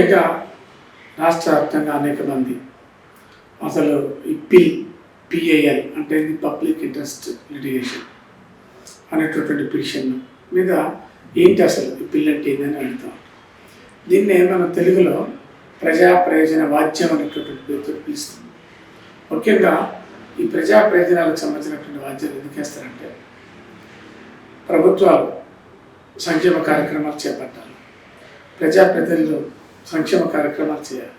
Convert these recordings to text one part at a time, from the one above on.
ముఖ్యంగా రాష్ట్ర వ్యాప్తంగా అనేక మంది అసలు ఈ పిల్ పిఐఎల్ అంటే ఇది పబ్లిక్ ఇంట్రెస్ట్ లిటిగేషన్ అనేటటువంటి పిటిషన్ మీద ఏంటి అసలు ఈ పిల్ అంటే ఏందని అడుగుతాం. దీన్నే మనం తెలుగులో ప్రజా ప్రయోజన వాద్యం అనేటటువంటి పేరుతో పిలుస్తుంది ముఖ్యంగా ఈ ప్రజా ప్రయోజనాలకు సంబంధించినటువంటి వాద్యాలు ఎందుకేస్తారంటే ప్రభుత్వాలు సంక్షేమ కార్యక్రమాలు చేపట్టాలి. ప్రజాప్రతినిధులు సంక్షేమ కార్యక్రమాలు చేయాలి.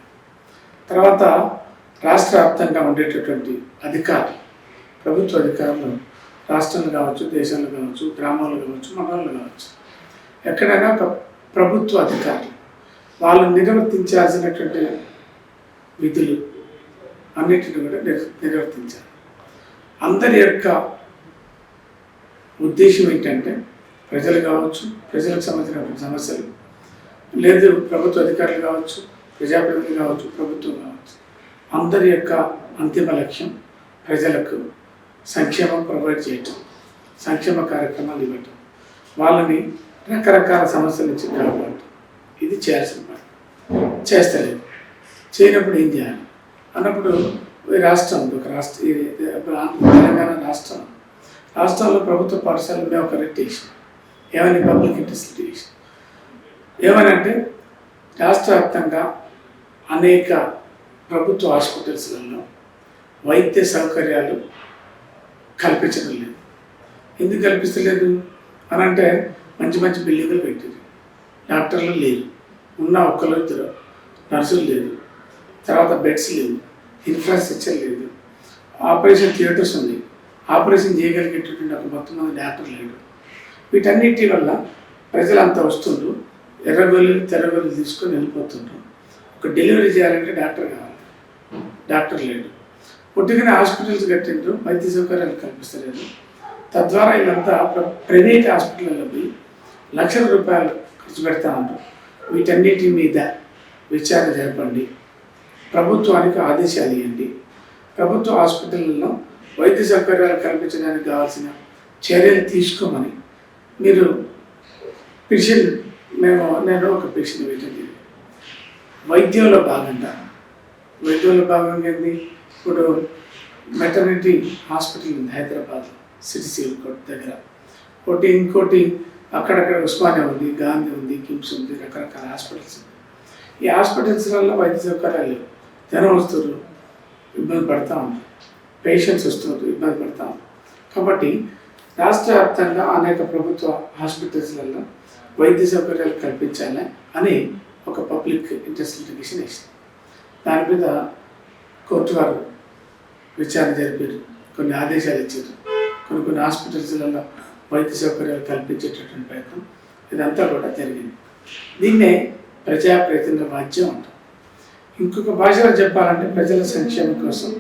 తర్వాత రాష్ట్ర వ్యాప్తంగా ఉండేటటువంటి అధికారులు ప్రభుత్వ అధికారులు రాష్ట్రంలో కావచ్చు దేశంలో కావచ్చు గ్రామాలు కావచ్చు మండలంలో కావచ్చు ఎక్కడైనా ఒక ప్రభుత్వ అధికారులు వాళ్ళు నిర్వర్తించాల్సినటువంటి విధులు అన్నిటిని కూడా నిర్వర్తించాలి. అందరి యొక్క ఉద్దేశం ఏంటంటే ప్రజలు కావచ్చు ప్రజలకు సంబంధించిన సమస్యలు లేదు ప్రభుత్వ అధికారులు కావచ్చు ప్రజాప్రతినిధులు కావచ్చు ప్రభుత్వం కావచ్చు. అందరి యొక్క అంతిమ లక్ష్యం ప్రజలకు సంక్షేమం ప్రొవైడ్ చేయటం సంక్షేమ కార్యక్రమాలు ఇవ్వటం వాళ్ళని రకరకాల సమస్యల నుంచి కాపాడటం. ఇది చేయాల్సిన పని. చేస్తలేదు. చేయనప్పుడు ఏం చేయాలి? అన్నప్పుడు ఈ రాష్ట్రం ఒక రాష్ట్ర తెలంగాణ రాష్ట్రం. రాష్ట్రంలో ప్రభుత్వ పాఠశాలలు మేము ఒక రెట్ చేసాం ఏమైనా పబ్లిక్ ఇంట్రెస్ట్ చేసాం ఏమనంటే రాష్ట్ర వ్యాప్తంగా అనేక ప్రభుత్వ హాస్పిటల్స్లలో వైద్య సౌకర్యాలు కల్పించడం లేదు. ఎందుకు కల్పిస్తలేదు? అని అంటే మంచి మంచి బిల్డింగ్లు పెట్టారు. డాక్టర్లు లేరు. ఉన్న ఒక్కరు ఇద్దరు నర్సులు లేదు తర్వాత బెడ్స్ లేవు. ఇన్ఫ్రాస్ట్రక్చర్ లేదు. ఆపరేషన్ థియేటర్స్ ఉంది. ఆపరేషన్ చేయగలిగేటటువంటి ఒక మొత్తం మంది డాక్టర్ లేడు వీటన్నిటి వల్ల ప్రజలంతా వస్తుండ్రు. ఎర్రగొల్లు తెరగొల్లు తీసుకొని వెళ్ళిపోతుంటాం ఒక డెలివరీ చేయాలంటే డాక్టర్ కావాలి. డాక్టర్ లేడు. పుట్టికనే హాస్పిటల్స్ కట్టిండ్రు వైద్య సౌకర్యాలు కల్పిస్తలేదు. తద్వారా ఇదంతా ప్ర- ప్రైవేట్ హాస్పిటల్లో పోయి లక్షల రూపాయలు ఖర్చు పెడతా ఉంటారు వీటన్నిటి మీద విచారణ జరపండి. ప్రభుత్వానికి ఆదేశాలు ఇవ్వండి. ప్రభుత్వ హాస్పిటల్లో వైద్య సౌకర్యాలు కల్పించడానికి కావాల్సిన చర్యలు తీసుకోమని మీరు పిటిషన్ మేము నేను ఒక పేషెంట్ వెళ్ళింది వైద్యంలో భాగంగా. వైద్యంలో భాగంగా ఏంది? ఇప్పుడు మెటర్నిటీ హాస్పిటల్ ఉంది హైదరాబాద్ సిటీ సివిల్ కోర్ట్ దగ్గర. ఒకటి ఇంకోటి అక్కడక్కడ ఉస్మానియా ఉంది గాంధీ ఉంది కిమ్స్ ఉంది రకరకాల హాస్పిటల్స్ ఈ హాస్పిటల్స్లలో వైద్య సౌకర్యాలు జనం వస్తున్నారు ఇబ్బంది పడతా ఉంది. పేషెంట్స్ వస్తున్నారు ఇబ్బంది పడతా ఉంది. కాబట్టి రాష్ట్ర వ్యాప్తంగా అనేక ప్రభుత్వ హాస్పిటల్స్లలో వైద్య సౌకర్యాలు కల్పించాలి అని ఒక పబ్లిక్ ఇంట్రెస్ట్ లిటిగేషన్ వేసింది. దాని మీద కోర్టు వారు విచారణ జరిపారు. కొన్ని ఆదేశాలు ఇచ్చారు. కొన్ని కొన్ని హాస్పిటల్స్లలో వైద్య సౌకర్యాలు కల్పించేటటువంటి ప్రయత్నం ఇదంతా కూడా జరిగింది. దీన్నే ప్రజా ప్రయత్న వాద్యం అంటాం ఇంకొక భాషలో చెప్పాలంటే ప్రజల సంక్షేమం కోసం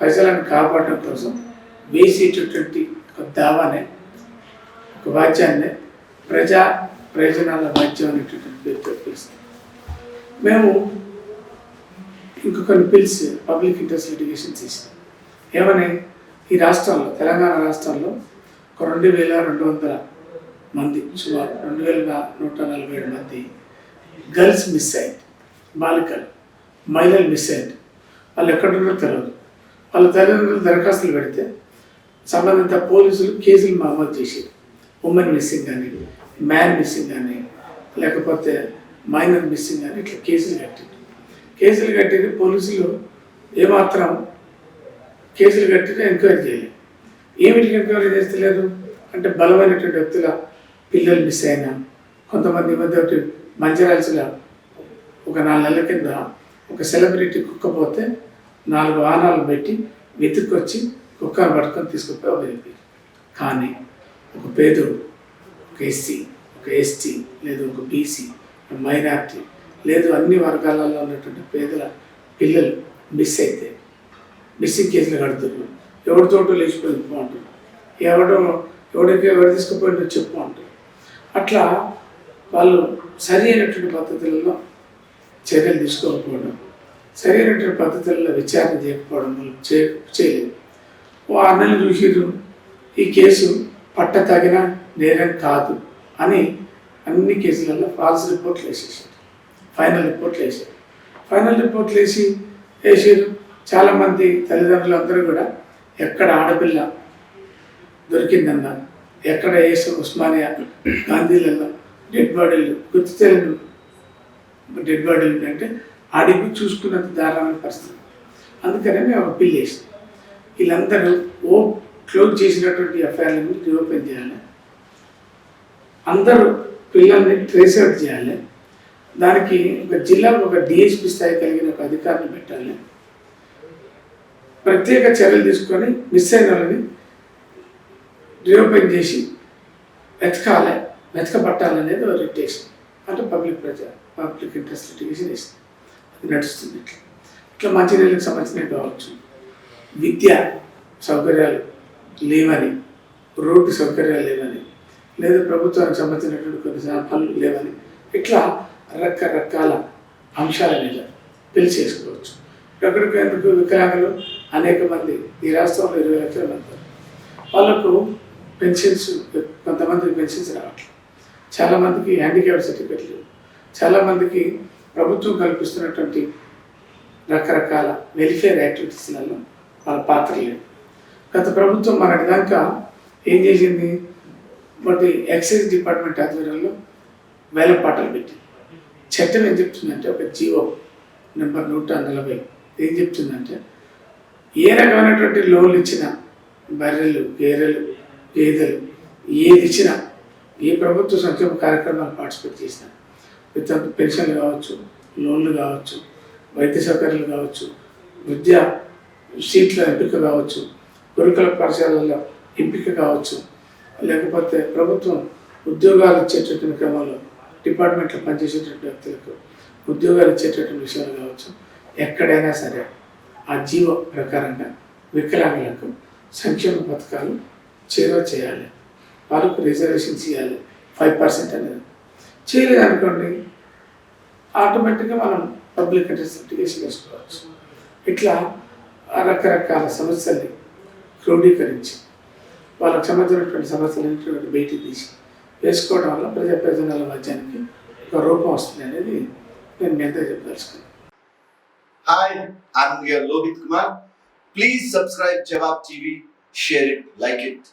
ప్రజలను కాపాడడం కోసం వేసేటటువంటి ఒక దావానే ఒక వాద్యాన్ని ప్రజా ప్రయోజనాల వాద్యం అనేటటువంటి పేరుతో పిలుస్తాం మేము ఇంకొకరిని పిలిచి పబ్లిక్ ఇంట్రెస్ట్ లిటిగేషన్ చేసాం ఏమని? ఈ రాష్ట్రంలో తెలంగాణ రాష్ట్రంలో ఒక రెండు వేల రెండు వందల మంది సుమారు రెండు వేల నూట నలభై ఏడు మంది గర్ల్స్ మిస్ అయ్యింది బాలికలు మహిళలు మిస్ అయ్యింది వాళ్ళు ఎక్కడున్నారో తెలియదు వాళ్ళ తల్లిదండ్రులు దరఖాస్తులు పెడితే సంబంధిత పోలీసులు కేసులు నమోదు చేశారు. ఉమెన్ మిస్సింగ్ అని. మ్యాన్ మిస్సింగ్ కానీ లేకపోతే మైనర్ మిస్సింగ్ కానీ ఇట్లా కేసులు కట్టింది కేసులు కట్టేది పోలీసులు ఏమాత్రం కేసులు కట్టినా ఎంక్వైరీ చేయలేదు. ఏమిటికి ఎంక్వైరీ చేస్తలేదు? అంటే బలమైనటువంటి వ్యక్తుల పిల్లలు మిస్ అయినా కొంతమంది ఈ మధ్య ఒకటి మంచిరాల్సిలో ఒక నాలుగు నెలల కింద ఒక సెలబ్రిటీ కుక్క పోతే నాలుగు వాహనాలు పెట్టి వెతుక్కొచ్చి కుక్కను పట్టుకొని తీసుకుపోయి వదిలిపోయారు కానీ ఒక పేదోడు ఒక ఎస్సీ ఒక ఎస్టీ లేదు ఒక బీసీ మైనార్టీ లేదు అన్ని వర్గాలలో ఉన్నటువంటి పేదల పిల్లలు మిస్ అయితే మిస్సింగ్ కేసులు కడుతున్నాం ఎవరితోటో లేచిపోయి బాగుంటుంది ఎవడో ఎవడికి ఎవరు తీసుకుపోయిందో చెప్పు అంటారు అట్లా వాళ్ళు సరి అయినటువంటి పద్ధతులలో చర్యలు తీసుకోకపోవడం సరి అయినటువంటి పద్ధతులలో విచారణ చేయకపోవడం చేయలేదు. ఓ అన్నలు నెలలు చూసిర్రు ఈ కేసు పట్ట తగిన నేరం కాదు అని అన్ని కేసులలో ఫాల్స్ రిపోర్ట్లు వేసేసారు. ఫైనల్ రిపోర్ట్లు వేసారు ఫైనల్ రిపోర్ట్లు వేసి వేసారు చాలామంది తల్లిదండ్రులు అందరూ కూడా ఎక్కడ ఆడపిల్ల దొరికిందన్నా ఎక్కడ వేసిన ఉస్మానియా గాంధీలలో డెడ్ బాడీలు గుర్తు తెలియని డెడ్ బాడీలు అంటే అడిగి చూసుకున్నంత దారుణమైన పరిస్థితి. అందుకనే మేము అప్పీల్ చేసాం. వీళ్ళందరూ ఓ క్లోజ్ చేసినటువంటి ఎఫ్ఐఆర్లను రీఓపెన్ చేయాలి. అందరూ పిల్లల్ని ట్రేస్ అవుట్ చేయాలి. దానికి ఒక జిల్లాకు ఒక డిఎస్పి స్థాయి కలిగిన ఒక అధికారిని పెట్టాలి. ప్రత్యేక చర్యలు తీసుకొని మిస్ అయిన వాళ్ళని రీఓపెన్ చేసి వెతకాలి. వెతకబట్టాలనేది ఒక రిటేషన్ అంటే పబ్లిక్ ప్రజా పబ్లిక్ ఇంట్రెస్ట్ లిటిగేషన్ ఇస్తుంది అది నడుస్తుంది. ఇట్లా ఇట్లా మంచినీళ్ళకి సంబంధించినవి కావచ్చు? విద్య సౌకర్యాలు లేవని రోడ్డు సౌకర్యాలు లేవని లేదు ప్రభుత్వానికి సంబంధించినటువంటి కొన్ని సా- పనులు లేవని. ఇట్లా రకరకాల అంశాల మీద పెళ్ళి చేసుకోవచ్చు ఎక్కడికి ఎందుకు వికలాంగులు అనేక మంది ఈ రాష్ట్రంలో ఇరవై లక్షల మంది వాళ్ళకు పెన్షన్స్ కొంతమందికి పెన్షన్స్ రావట్లేదు. చాలామందికి హ్యాండిక్యాప్ సర్టిఫికెట్లు చాలామందికి ప్రభుత్వం కల్పిస్తున్నటువంటి రకరకాల వెల్ఫేర్ యాక్టివిటీస్లలో వాళ్ళ పాత్ర లేదు. గత ప్రభుత్వం మనకి దాకా ఏం చేసింది? వాటి ఎక్సైజ్ డిపార్ట్మెంట్ ఆధ్వర్యంలో వేల పాటలు పెట్టి. చట్టం ఏం చెప్తుందంటే ఒక జీవో నెంబర్ నూట నలభై ఏం చెప్తుందంటే ఏ రకమైనటువంటి లోన్లు ఇచ్చినా బర్రెలు గేదెలు గేదెలు ఏది ఇచ్చినా ఏ ప్రభుత్వ సంక్షేమ కార్యక్రమాలు పార్టిసిపేట్ చేసినా విత్ పెన్షన్లు కావచ్చు లోన్లు కావచ్చు వైద్య సౌకర్యాలు కావచ్చు విద్యా సీట్ల ఎంపిక కావచ్చు గురుకుల పాఠశాలల్లో ఎంపిక కావచ్చు లేకపోతే ప్రభుత్వం ఉద్యోగాలు ఇచ్చేటటువంటి క్రమంలో డిపార్ట్మెంట్లో పనిచేసేటువంటి వ్యక్తులకు ఉద్యోగాలు ఇచ్చేటటువంటి విషయాలు కావచ్చు ఎక్కడైనా సరే ఆ జీవో ప్రకారంగా వికలాంగులకు సంక్షేమ పథకాలు చేరువ చేయాలి. వాళ్ళకు రిజర్వేషన్ చేయాలి. ఫైవ్ పర్సెంట్ అనేది చేయలేదు అనుకోండి ఆటోమేటిక్గా మనం పబ్లిక్ ఇంట్రెస్ట్ చేసుకోవచ్చు. వేసుకోవచ్చు ఇట్లా రకరకాల సమస్యల్ని క్రోడీకరించి వాళ్ళకి సంబంధించినటువంటి సమస్యలన్నింటినీ బయటికి తీసి వేసుకోవడం వల్ల ప్రజా ప్రయోజనాల మధ్యానికి ఒక రూపం వస్తుంది అనేది నేను మీ అందరూ చెప్పదలుచుకున్నాను hi I'm here Lohit Kumar. Please subscribe Jawab TV, share it like it.